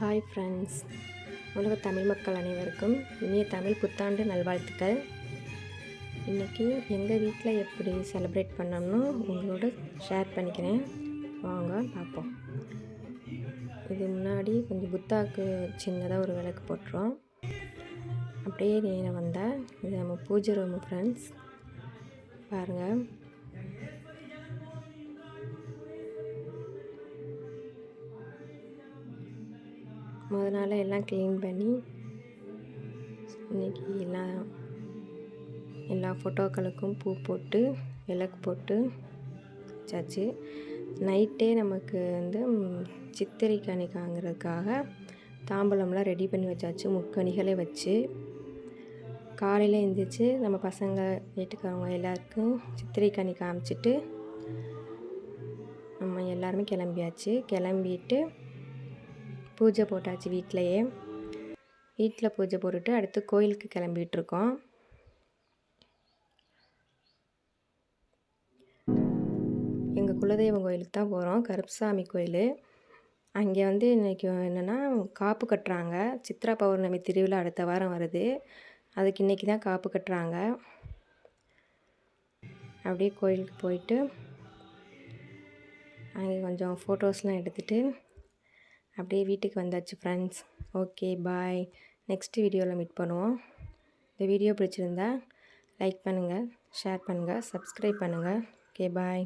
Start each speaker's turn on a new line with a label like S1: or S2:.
S1: Hi friends உலக தமிழ் மக்கள் அனைவருக்கும் இனிய தமிழ் புத்தாண்டு நல்வாழ்த்துக்கள். இன்றைக்கி எங்கள் வீட்டில் எப்படி செலிப்ரேட் பண்ணோம்னு உங்களோட ஷேர் பண்ணிக்கிறேன். வாங்க பார்ப்போம். இது முன்னாடி கொஞ்சம் புத்தாக்கு சின்னதாக ஒரு விளக்கு போட்டுரும் அப்படியே நேரம் வந்தால் இது நம்ம பூஜை ரூம் ஃப்ரெண்ட்ஸ் பாருங்கள் முத நாள் எல்லாம் க்ளீன் பண்ணி இன்றைக்கி எல்லாம் எல்லா ஃபோட்டோக்களுக்கும் பூ போட்டு விளக்கு போட்டு வச்சாச்சு. நைட்டே நமக்கு வந்து சித்திரை கணிக்காங்கிறதுக்காக தாம்பூலம்லாம் ரெடி பண்ணி வச்சாச்சு. முக்கணிகளே வச்சு காலையில் எழுந்திரிச்சு நம்ம பசங்க வீட்டுக்காரவங்க எல்லாருக்கும் சித்திரை கனி காமிச்சிட்டு நம்ம எல்லாருமே கிளம்பியாச்சு. கிளம்பிட்டு பூஜை போட்டாச்சு வீட்டிலையே வீட்டில் பூஜை போட்டுட்டு அடுத்து கோயிலுக்கு கிளம்பிகிட்ருக்கோம் எங்கள் குலதெய்வம் கோயிலுக்கு தான் போகிறோம் கருப்சாமி கோயில். அங்கே வந்து இன்றைக்கி என்னென்னா காப்பு கட்டுறாங்க. சித்ரா பௌர்ணமி திருவிழா அடுத்த வாரம் வருது. அதுக்கு இன்றைக்கி தான் காப்பு கட்டுறாங்க. அப்படியே கோயிலுக்கு போயிட்டு அங்கே கொஞ்சம் ஃபோட்டோஸ்லாம் எடுத்துகிட்டு அப்படியே வீட்டுக்கு வந்தாச்சு ஃப்ரெண்ட்ஸ் ஓகே பாய் நெக்ஸ்ட் வீடியோவில் மீட் பண்ணுவோம். இந்த வீடியோ பிடிச்சிருந்தா லைக் பண்ணுங்கள் ஷேர் பண்ணுங்கள் சப்ஸ்கிரைப் பண்ணுங்கள் ஓகே பாய்